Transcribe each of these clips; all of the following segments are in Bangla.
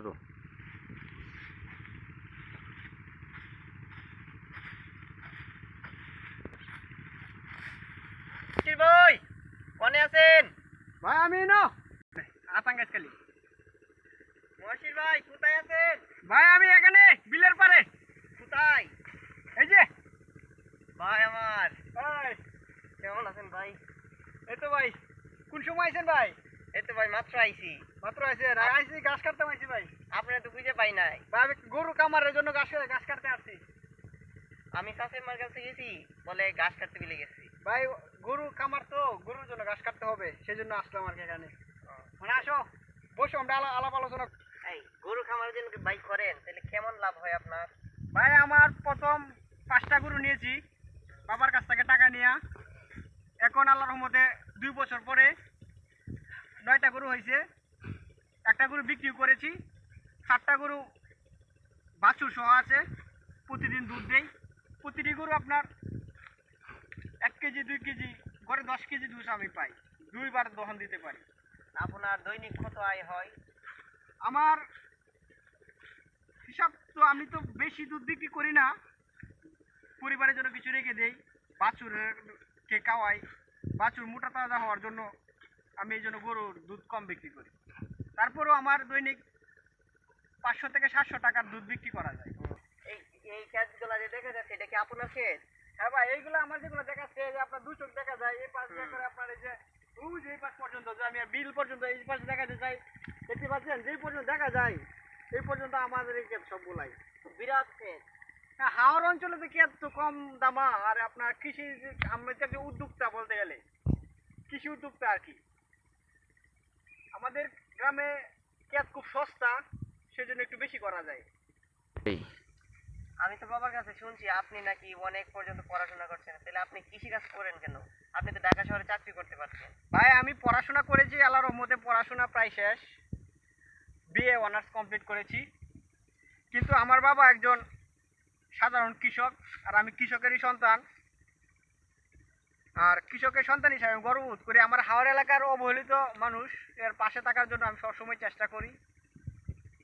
শুরু। ভাই কনে আছেন? ভাই আমি ন। আতাঙ্গাস খালি। মহসির ভাই কোথায় আছেন? ভাই আমি এখানে বিলের পারে কোথায়? এই যে। ভাই আমার। ভাই। কেমন আছেন ভাই? এই তো ভাই কোন সময় আছেন ভাই? এই তো ভাই মাত্র আইছি। মাত্র আইছেন আর আইছি গাছ কাটতে আইছি ভাই। আপনারা তো বুঝে পাই নাই। ভাই আমি গরু কামারের জন্য গাছ গাছ কাটতে আসছি। আমি চাষের মার কাছে গেছি বলে গাছ কাটতে বিলে গেছি। ভাই গরু কামার তো গরুর জন্য ঘাস কাটতে হবে সেই জন্য আসলাম আর কি এখানে। মানে আসো বসো আমরা আলা- আলাপ আলোচনা এই গরু খামারের জন্য ভাই করেন? তাহলে কেমন লাভ হয় আপনার? ভাই আমার প্রথম পাঁচটা গরু নিয়েছি বাবার কাছ থেকে টাকা নিয়ে। এখন আল্লাহর রহমতে দুই বছর পরে নয়টা গরু হয়েছে। একটা গরু বিক্রি করেছি। সাতটা গরু বাছুর সহ আছে। প্রতিদিন দুধ দেই। প্রতিটি গরু আপনার এক কেজি দুই কেজি গড়ে দশ কেজি দুধ আমি পাই। দুইবার দহন দিতে পারি। আপনার দৈনিক কত আয় হয়? আমার হিসাব তো আমি তো বেশি দুধ বিক্রি করি না। পরিবারের জন্য কিছু রেখে দেই। বাছুরকে খাওয়াই। বাছুর মোটা তাজা হওয়ার জন্য আমি এই জন্য গরুর দুধ কম বিক্রি করি। তারপরেও আমার দৈনিক পাঁচশো থেকে সাতশো টাকার দুধ বিক্রি করা যায়। এই এই ক্ষেতগুলো যে দেখা যাচ্ছে এটা কি আপনার ক্ষেত হ্যাঁ ভাই এইগুলো আমার যেগুলো দেখাচ্ছে যে আপনার দু চোখ দেখা যায় এই পাশ দিয়ে করে আপনার এই যে ওই এই পাশ পর্যন্ত যে আমি বিল পর্যন্ত এই পাশে দেখা যায় দেখতে পাচ্ছেন? যেই পর্যন্ত দেখা যায় এই পর্যন্ত আমাদের এই ক্ষেত সবগুলাই। বিরাট ক্ষেত হ্যাঁ হাওড় অঞ্চলে তো ক্ষেত তো কম দামা আর আপনার কৃষি আমরা উদ্যোক্তা বলতে গেলে। কৃষি উদ্যোক্তা আর কি। আমাদের গ্রামে ক্ষেত খুব সস্তা সেজন্য একটু বেশি করা যায়। আমি তো বাবার কাছে শুনছি আপনি নাকি অনেক পর্যন্ত পড়াশোনা করছেন তাহলে আপনি কৃষিকাজ করেন কেন? আপনি তো ঢাকা শহরে চাকরি করতে পারছেন। ভাই আমি পড়াশোনা করেছি আল্লাহর রহমতে পড়াশোনা প্রায় শেষ। বিএ অনার্স কমপ্লিট করেছি। কিন্তু আমার বাবা একজন সাধারণ কৃষক আর আমি কৃষকেরই সন্তান। আর কৃষকের সন্তান হিসাবে আমি গর্ববোধ করি। আমার হাওড় এলাকার অবহেলিত মানুষ এর পাশে থাকার জন্য আমি সবসময় চেষ্টা করি।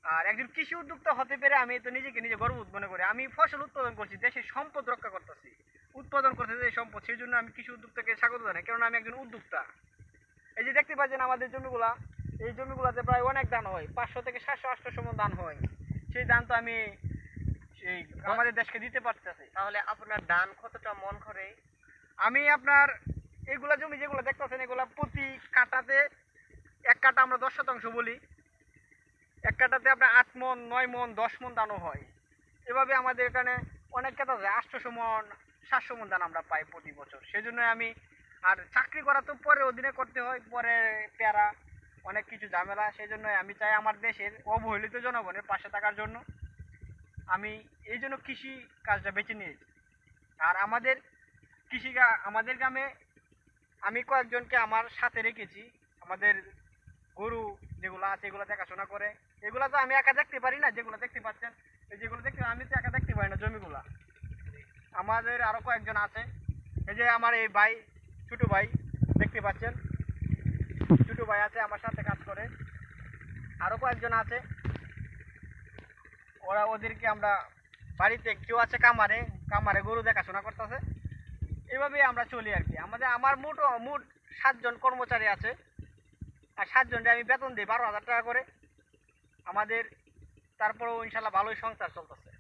আর একজন কৃষি উদ্যোক্তা হতে পেরে আমি তো নিজেকে নিজে গর্ববোধ মনে করি। আমি ফসল উৎপাদন করছি দেশের সম্পদ রক্ষা করতেছি। উৎপাদন করতেছি এই সম্পদ সেই জন্য আমি কৃষি উদ্যোক্তাকে স্বাগত জানাই। কারণ আমি একজন উদ্যোক্তা। এই যে দেখতে পাচ্ছেন আমাদের জমিগুলা এই জমিগুলাতে প্রায় অনেক ধান হয় পাঁচশো থেকে সাতশো আটশো মন দান হয়। সেই ধান তো আমি সেই আমাদের দেশকে দিতে পারতেছি। তাহলে আপনার ধান কতটা মন করে? আমি আপনার এগুলা জমি যেগুলো দেখতেছেন, এগুলা প্রতি কাটাতে এক কাটা আমরা দশ শতাংশ বলি। এক কাটাতে আপনার আট মন, নয় মন, দশ মন ধানও হয়। এভাবে আমাদের এখানে অনেক কাটা যায় আটশোশো মন, সাতশো মন দান আমরা পাই প্রতি বছর। সেই জন্য আমি, আর চাকরি করা তো পরে অধীনে করতে হয়, পরে প্যারা, অনেক কিছু ঝামেলা। সেই জন্য আমি চাই আমার দেশের অবহেলিত জনগণের পাশে থাকার জন্য। আমি এই জন্য কৃষি কাজটা বেছে নিয়েছি। আর আমাদের কৃষি আমাদের গ্রামে আমি কয়েকজনকে আমার সাথে রেখেছি। আমাদের গরু যেগুলো আছে, এগুলো দেখাশোনা করে। এগুলো তো আমি একা দেখতে পারি না, যেগুলো দেখতে পাচ্ছেন, এই যেগুলো দেখতে আমি তো একা দেখতে পারি না জমিগুলা। আমাদের আরও কয়েকজন আছে। এই যে আমার এই ভাই, ছোট ভাই, দেখতে পাচ্ছেন? ছোট ভাই আছে, আমার সাথে কাজ করে। আরও কয়েকজন আছে। ওরা ওদেরকে আমরা বাড়িতে, কেউ আছে কামারে কামারে গরু দেখাশোনা করতেছে। এভাবেই আমরা চলি আর কি। আমাদের, আমার মোট মোট সাতজন কর্মচারী আছে। আর সাতজনকে আমি বেতন দিই বারো হাজার টাকা করে। আমাদের, তারপরেও ইনশাল্লাহ ভালোই সংসার চলতেছে।